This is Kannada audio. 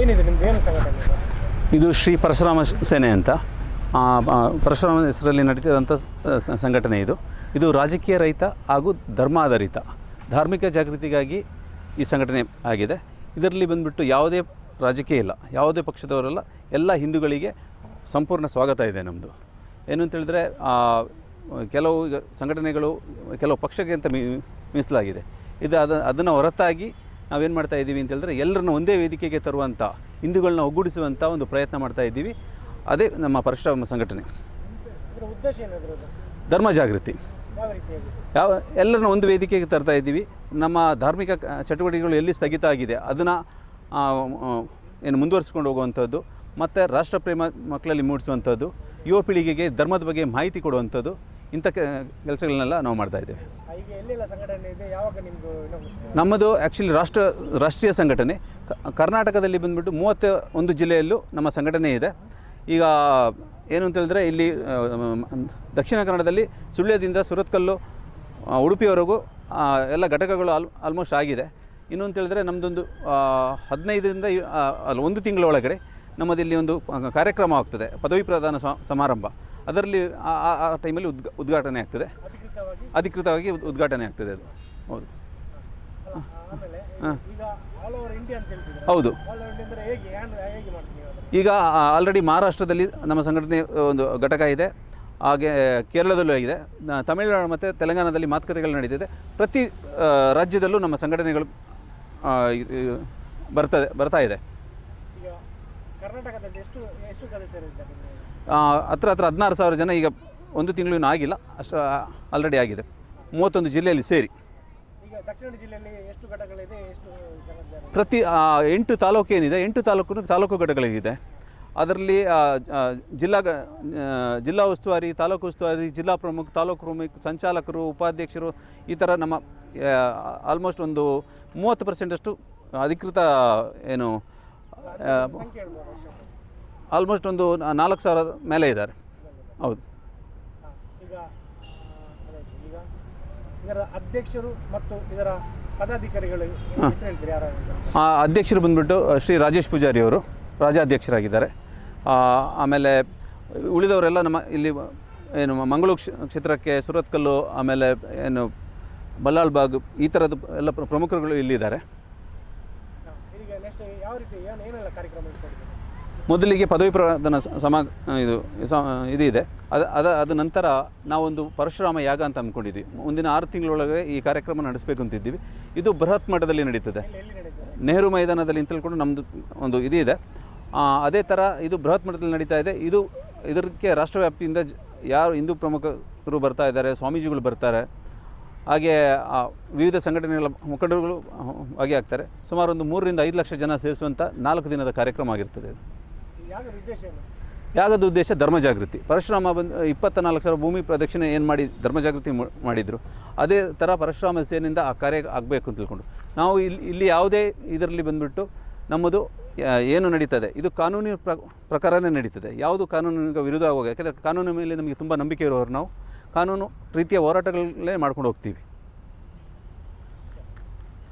ಏನಿದೆ ಏನು ಇದು? ಶ್ರೀ ಪರಶುರಾಮ ಸೇನೆ ಅಂತ. ಪರಶುರಾಮ ಹೆಸರಲ್ಲಿ ನಡೀತಿರೋಂಥ ಸಂಘಟನೆ ಇದು. ಇದು ರಾಜಕೀಯ ರಹಿತ ಹಾಗೂ ಧರ್ಮಾಧಾರಿತ ಧಾರ್ಮಿಕ ಜಾಗೃತಿಗಾಗಿ ಈ ಸಂಘಟನೆ ಆಗಿದೆ. ಇದರಲ್ಲಿ ಬಂದುಬಿಟ್ಟು ಯಾವುದೇ ರಾಜಕೀಯ ಇಲ್ಲ. ಯಾವುದೇ ಪಕ್ಷದವರಲ್ಲ. ಎಲ್ಲ ಹಿಂದೂಗಳಿಗೆ ಸಂಪೂರ್ಣ ಸ್ವಾಗತ ಇದೆ ನಮ್ಮದು ಏನು ಅಂತ ಹೇಳಿದ್ರೆ ಕೆಲವು ಸಂಘಟನೆಗಳು, ಕೆಲವು ಪಕ್ಷಕ್ಕೆ ಅಂತ ಮೀಸಲಾಗಿದೆ. ಇದು ಅದ, ಅದನ್ನು ಹೊರತಾಗಿ ನಾವೇನು ಮಾಡ್ತಾ ಇದ್ದೀವಿ ಅಂತ ಹೇಳಿದ್ರೆ ಎಲ್ಲರನ್ನ ಒಂದೇ ವೇದಿಕೆಗೆ ತರುವಂಥ ಹಿಂದೂಗಳನ್ನ ಒಗ್ಗೂಡಿಸುವಂಥ ಒಂದು ಪ್ರಯತ್ನ ಮಾಡ್ತಾ ಇದ್ದೀವಿ. ಅದೇ ನಮ್ಮ ಪರಶುರಾಮ ಸಂಘಟನೆ. ಧರ್ಮ ಜಾಗೃತಿ. ಯಾವ ಎಲ್ಲರನ್ನ ಒಂದು ವೇದಿಕೆಗೆ ತರ್ತಾ ಇದ್ದೀವಿ. ನಮ್ಮ ಧಾರ್ಮಿಕ ಚಟುವಟಿಕೆಗಳು ಎಲ್ಲಿ ಸ್ಥಗಿತ ಆಗಿದೆ ಅದನ್ನು ಏನು ಮುಂದುವರಿಸ್ಕೊಂಡು ಹೋಗುವಂಥದ್ದು ಮತ್ತು ರಾಷ್ಟ್ರಪ್ರೇಮ ಮಕ್ಕಳಲ್ಲಿ ಮೂಡಿಸುವಂಥದ್ದು ಯುವ ಪೀಳಿಗೆಗೆ ಧರ್ಮದ ಬಗ್ಗೆ ಮಾಹಿತಿ ಕೊಡುವಂಥದ್ದು ಇಂಥ ಕೆಲಸಗಳನ್ನೆಲ್ಲ ನಾವು ಮಾಡ್ತಾ ಇದ್ದೇವೆ. ಆ, ಈಗ ಎಲ್ಲೆಲ್ಲ ಸಂಘಟನೆ ಇದೆ? ಯಾವಾಗ ನಿಮ್ದು ನಮ್ಮದು ಆ್ಯಕ್ಚುಲಿ ರಾಷ್ಟ್ರ ರಾಷ್ಟ್ರೀಯ ಸಂಘಟನೆ. ಕರ್ನಾಟಕದಲ್ಲಿ ಬಂದುಬಿಟ್ಟು ಮೂವತ್ತ ಒಂದು ಜಿಲ್ಲೆಯಲ್ಲೂ ನಮ್ಮ ಸಂಘಟನೆ ಇದೆ. ಈಗ ಏನು ಅಂತ ಹೇಳಿದ್ರೆ ಇಲ್ಲಿ ದಕ್ಷಿಣ ಕನ್ನಡದಲ್ಲಿ ಸುಳ್ಯದಿಂದ ಸುರತ್ಕಲ್ಲು ಉಡುಪಿಯವರೆಗೂ ಎಲ್ಲ ಘಟಕಗಳು ಆಲ್ ಆಲ್ಮೋಸ್ಟ್ ಆಗಿದೆ. ಇನ್ನು ಅಂತ ಹೇಳಿದ್ರೆ ನಮ್ಮದೊಂದು ಹದಿನೈದರಿಂದ ಅಲ್ಲಿ ಒಂದು ತಿಂಗಳ ಒಳಗಡೆ ನಮ್ಮದಿಲ್ಲಿ ಒಂದು ಕಾರ್ಯಕ್ರಮ ಆಗ್ತದೆ, ಪದವಿ ಪ್ರದಾನ ಸಮಾರಂಭ. ಅದರಲ್ಲಿ ಆ- ಟೈಮಲ್ಲಿ ಉದ್ಘಾ, ಉದ್ಘಾಟನೆ ಆಗ್ತದೆ. ಅಧಿಕೃತವಾಗಿ ಅಧಿಕೃತವಾಗಿ ಉದ್- ಉದ್ಘಾಟನೆ ಆಗ್ತದೆ ಅದು. ಹೌದು. ಹೇಳ್ತಿದ್ದಾರೆ ಹೌದು. ಈಗ ಆಲ್ರೆಡಿ ಮಹಾರಾಷ್ಟ್ರದಲ್ಲಿ ನಮ್ಮ ಸಂಘಟನೆ ಒಂದು ಘಟಕ ಇದೆ. ಹಾಗೆ ಕೇರಳದಲ್ಲೂ ಆಗಿದೆ ತಮಿಳುನಾಡು ಮತ್ತು ತೆಲಂಗಾಣದಲ್ಲಿ ಮಾತುಕತೆಗಳು ನಡೀತಿದೆ. ಪ್ರತಿ ರಾಜ್ಯದಲ್ಲೂ ನಮ್ಮ ಸಂಘಟನೆಗಳು ಬರ್ತದೆ ಬರ್ತಾ ಇದೆ. ಕರ್ನಾಟಕದಲ್ಲಿ ಎಷ್ಟು ಎಷ್ಟು ಸದಸ್ಯರಿದ್ದಾರೆ ನಿಮಗೆ? ಆ, ಹತ್ರ ಹತ್ರ ಹದಿನಾರು ಸಾವಿರ ಜನ ಈಗ ಒಂದು ತಿಂಗಳು ಇನ್ನೂ ಆಗಿಲ್ಲ ಅಷ್ಟು ಆಲ್ರೆಡಿ ಆಗಿದೆ ಮೂವತ್ತೊಂದು ಜಿಲ್ಲೆಯಲ್ಲಿ ಸೇರಿ ಈಗ ದಕ್ಷಿಣ ಜಿಲ್ಲೆಯಲ್ಲಿ ಎಷ್ಟು ಘಟಕಗಳಿದೆ ಎಷ್ಟು ಜನ ಪ್ರತಿ ಎಂಟು ತಾಲೂಕು ಏನಿದೆ ಎಂಟು ತಾಲೂಕು ತಾಲೂಕು ಘಟಕಗಳಿದೆ ಅದರಲ್ಲಿ ಜಿಲ್ಲಾ ಜಿಲ್ಲಾ ಉಸ್ತುವಾರಿ ತಾಲೂಕು ಉಸ್ತುವಾರಿ ಜಿಲ್ಲಾ ಪ್ರಮುಖ ತಾಲೂಕು ಪ್ರಮುಖ ಸಂಚಾಲಕರು ಉಪಾಧ್ಯಕ್ಷರು ಈ ಥರ ನಮ್ಮ ಆಲ್ಮೋಸ್ಟ್ ಒಂದು ಮೂವತ್ತು ಪರ್ಸೆಂಟಷ್ಟು ಅಧಿಕೃತ ಏನು. ಆಲ್ಮೋಸ್ಟ್ ಒಂದು ನಾಲ್ಕು ಸಾವಿರ ಮೇಲೆ ಇದ್ದಾರೆ. ಹೌದು. ಇದರ ಅಧ್ಯಕ್ಷರು ಮತ್ತು ಇದರ ಪದಾಧಿಕಾರಿಗಳು ಅಧ್ಯಕ್ಷರು ಬಂದ್ಬಿಟ್ಟು ಶ್ರೀ ರಾಜೇಶ್ ಪೂಜಾರಿ ಅವರು ರಾಜಾಧ್ಯಕ್ಷರಾಗಿದ್ದಾರೆ ಆಮೇಲೆ ಉಳಿದವರೆಲ್ಲ ನಮ್ಮ ಇಲ್ಲಿ ಏನು ಮಂಗಳೂರು ಕ್ಷೇತ್ರಕ್ಕೆ ಸುರತ್ಕಲ್ಲು ಆಮೇಲೆ ಏನು ಬಲ್ಲಾಳ್ಬಾಗ್ ಈ ಥರದ್ದು ಎಲ್ಲ ಪ್ರ- ಪ್ರಮುಖರುಗಳು ಇಲ್ಲಿದ್ದಾರೆ. ನೆಕ್ಸ್ಟ್ ಯಾವ ರೀತಿ ಏನು ಏನೆಲ್ಲ ಕಾರ್ಯಕ್ರಮ ಇಟ್ಕೊಂಡಿದ್ದೀರಿ? ಮೊದಲಿಗೆ ಪದವಿ ಪ್ರದಾನ ಸಮ ಇದು ಇದು ಇದೆ ಅದು ಅದ ಅದ ನಂತರ ನಾವೊಂದು ಪರಶುರಾಮ ಯಾಗ ಅಂತ ಅಂದ್ಕೊಂಡಿದ್ವಿ. ಮುಂದಿನ ಆರು ತಿಂಗಳೊಳಗೆ ಈ ಕಾರ್ಯಕ್ರಮ ನಡೆಸಬೇಕು ಅಂತಿದ್ದೀವಿ. ಇದು ಬೃಹತ್ ಮಟ್ಟದಲ್ಲಿ ನಡೀತದೆ. ನೆಹರು ಮೈದಾನದಲ್ಲಿ ಅಂತ ತಿಳ್ಕೊಂಡು ನಮ್ಮದು ಒಂದು ಇದು ಇದೆ ಅದೇ ಥರ ಇದು ಬೃಹತ್ ಮಟ್ಟದಲ್ಲಿ ನಡೀತಾ ಇದೆ. ಇದು ಇದಕ್ಕೆ ರಾಷ್ಟ್ರವ್ಯಾಪ್ತಿಯಿಂದ ಯಾರು ಹಿಂದೂ ಪ್ರಮುಖರು ಬರ್ತಾ ಇದ್ದಾರೆ ಸ್ವಾಮೀಜಿಗಳು ಬರ್ತಾರೆ. ಹಾಗೆ ವಿವಿಧ ಸಂಘಟನೆಗಳ ಮುಖಂಡರುಗಳು ಭಾಗಿಯಾಗ್ತಾರೆ ಸುಮಾರು ಒಂದು ಮೂರರಿಂದ ಐದು ಲಕ್ಷ ಜನ ಸೇರಿಸುವಂಥ ನಾಲ್ಕು ದಿನದ ಕಾರ್ಯಕ್ರಮ ಆಗಿರ್ತದೆ ಯಾಗದ ಉದ್ದೇಶ ಧರ್ಮ ಜಾಗೃತಿ. ಪರಶುರಾಮ ಬಂದು ಇಪ್ಪತ್ತ ನಾಲ್ಕು ಸಾವಿರ ಭೂಮಿ ಪ್ರದಕ್ಷಿಣೆ ಏನು ಮಾಡಿ ಧರ್ಮ ಜಾಗೃತಿ ಮಾಡಿದರು. ಅದೇ ಥರ ಪರಶುರಾಮ ಸೇನೆಯಿಂದ ಆ ಕಾರ್ಯ ಆಗಬೇಕು ಅಂತ ತಿಳ್ಕೊಂಡು ನಾವು ಇಲ್ಲಿ ಇಲ್ಲಿ ಯಾವುದೇ ಇದರಲ್ಲಿ ಬಂದುಬಿಟ್ಟು ನಮ್ಮದು ಏನು ನಡೀತದೆ? ಇದು ಕಾನೂನಿನ ಪ್ರ, ಪ್ರಕಾರನೇ ನಡೀತದೆ. ಯಾವುದು ಕಾನೂನಿಗೆ ವಿರುದ್ಧ ಆಗುವಾಗ, ಯಾಕೆಂದರೆ ಕಾನೂನಿನ ಮೇಲೆ ನಮಗೆ ತುಂಬ ನಂಬಿಕೆ ಇರೋರು ನಾವು, ಕಾನೂನು ರೀತಿಯ ಹೋರಾಟಗಳಲ್ಲೇ ಮಾಡ್ಕೊಂಡು ಹೋಗ್ತೀವಿ.